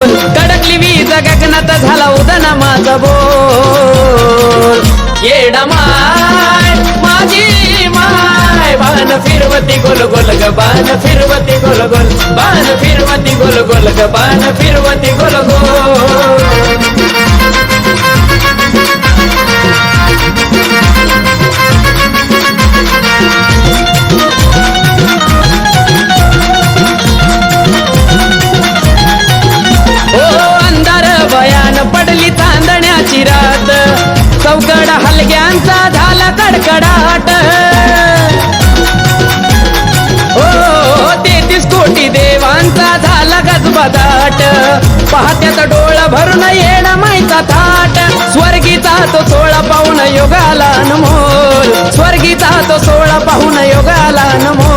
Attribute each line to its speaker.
Speaker 1: कडकली वीज गगनात झाला उदन माझा बोल. येडा माय माझी माय बाण फिरवती गोल गोल ग बाण फिरवती गोल गोल बाण फिरवती गोल गोल ग बाण फिरवती दाट गजबदाट डोळा भरून येणं मायचा थाट. स्वर्गीचा तो सोळा पाहून योगाला नमोल स्वर्गीचा तो सोळा पाहून योगाला नमोल